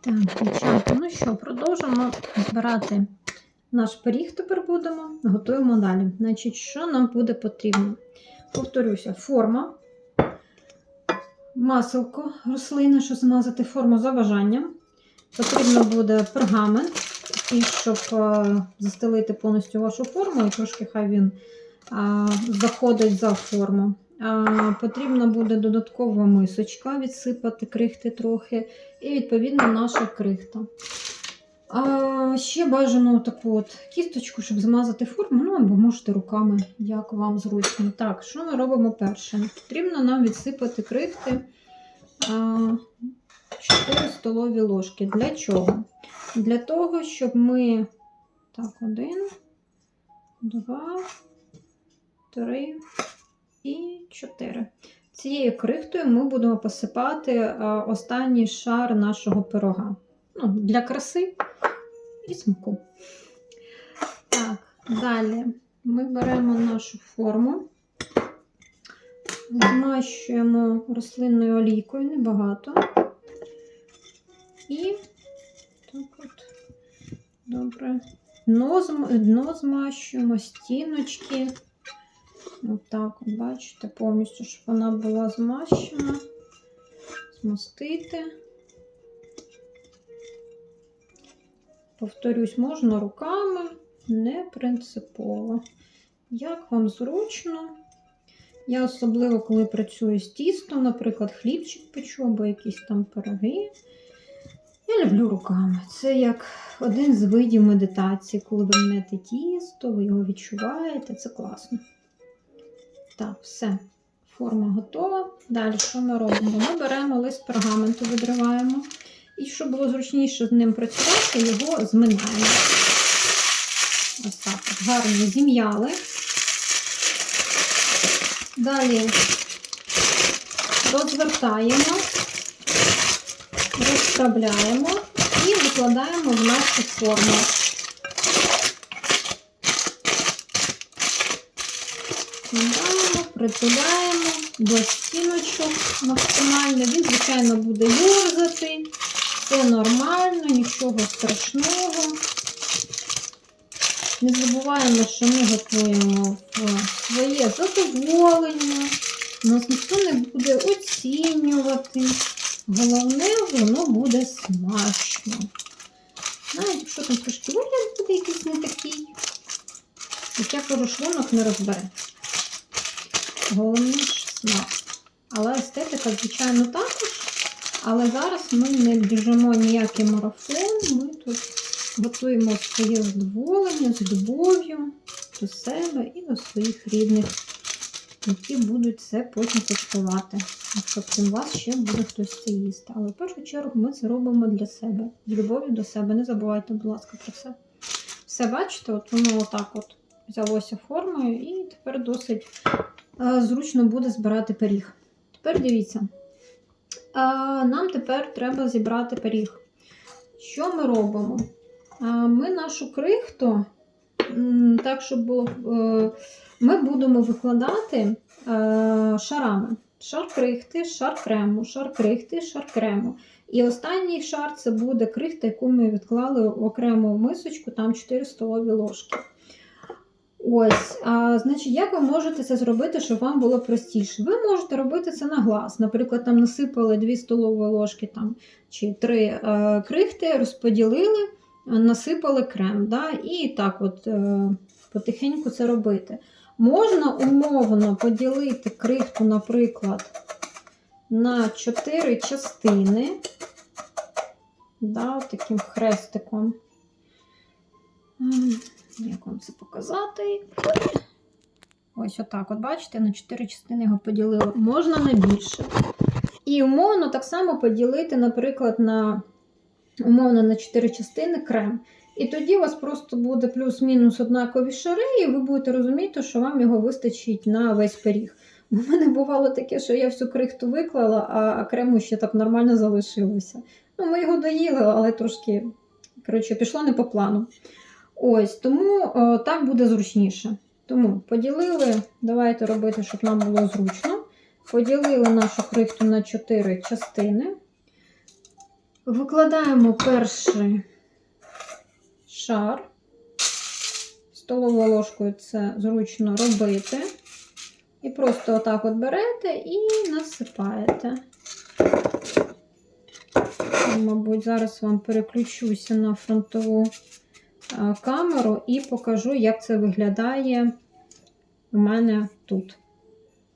Так, дівчата, ну що, продовжимо збирати наш пиріг тепер будемо, готуємо далі. Значить, що нам буде потрібно? Повторюся, форма, маселко рослини, щоб змазати форму за бажанням. Потрібно буде пергамент, такий, щоб е, застелити повністю вашу форму, і трошки хай він а, заходить за форму. Потрібна буде додаткова мисочка, відсипати крихти трохи, і відповідно наша крихта. А, ще бажано таку от кісточку, щоб змазати форму, ну або можете руками, як вам зручно. Так, що ми робимо перше? Потрібно нам відсипати крихти а, 4 столові ложки. Для чого? Для того, щоб ми. Так, один, два, три і чотири. Цією крихтою ми будемо посипати останній шар нашого пирога. Ну, для краси і смаку. Так, далі ми беремо нашу форму, змащуємо рослинною олійкою небагато. І так от, добре. Дно, дно змащуємо, стіночки. Отак, от, бачите, повністю, щоб вона була змащена. Змастити. Повторюсь, можна руками, не принципово. Як вам зручно? Я особливо, коли працюю з тістом, наприклад, хлібчик печу або якісь там пироги. Я люблю руками. Це як один з видів медитації, коли ви мнете тісто, ви його відчуваєте, це класно. Так, все. Форма готова. Далі що ми робимо? Ми беремо лист пергаменту, відриваємо. І щоб було зручніше з ним працювати, його зминаємо. Ось так, гарно зім'яли. Далі розвертаємо, розправляємо і викладаємо в нашу форму. Складаємо, притуляємо до стіночок максимально. Він, звичайно, буде юрзати. Це нормально, нічого страшного. Не забуваємо, що ми готуємо своє задоволення. Нас ніхто не буде оцінювати. Головне, воно буде смачно. Навіть якщо там трошки вигляд буде якийсь не такий, як я не розбере. Головне смак. Але естетика, звичайно, також. Але зараз ми не біжимо ніякий марафон. Ми тут готуємо своє задоволення з любов'ю до себе і до своїх рідних, які будуть це потім куштувати. Якщо крім вас ще буде хтось це їсти. Але в першу чергу ми це робимо для себе, з любов'ю до себе. Не забувайте, будь ласка, про це. Все бачите, от воно отак от взялося формою, і тепер досить зручно буде збирати пиріг. Тепер дивіться. Нам тепер треба зібрати пиріг. Що ми робимо? Ми нашу крихту, так, щоб було, е, ми будемо викладати е, шарами. Шар крихти, шар крему, шар крихти, шар крему. І останній шар це буде крихта, яку ми відклали в окрему мисочку, там 4 столові ложки. Ось, а, значить, як ви можете це зробити, щоб вам було простіше? Ви можете робити це на глаз. Наприклад, там насипали 2 столові ложки там, чи 3 е, крихти, розподілили, насипали крем. Да? І так от е, потихеньку це робити. Можна умовно поділити крихту, наприклад, на 4 частини. Да, таким хрестиком. Як вам це показати? Ось отак. От бачите, на 4 частини його поділили. Можна на більше. І умовно так само поділити, наприклад, на умовно на 4 частини крем. І тоді у вас просто буде плюс-мінус однакові шари, і ви будете розуміти, що вам його вистачить на весь пиріг. Бо в мене бувало таке, що я всю крихту виклала, а крему ще так нормально залишилося. Ну, ми його доїли, але трошки коротше, пішло не по плану. Ось, тому о, так буде зручніше. Тому поділили, давайте робити, щоб нам було зручно. Поділили нашу крихту на 4 частини. Викладаємо перший шар. Столовою ложкою це зручно робити. І просто отак от берете і насипаєте. Мабуть, зараз вам переключуся на фронтову камеру і покажу, як це виглядає у мене тут.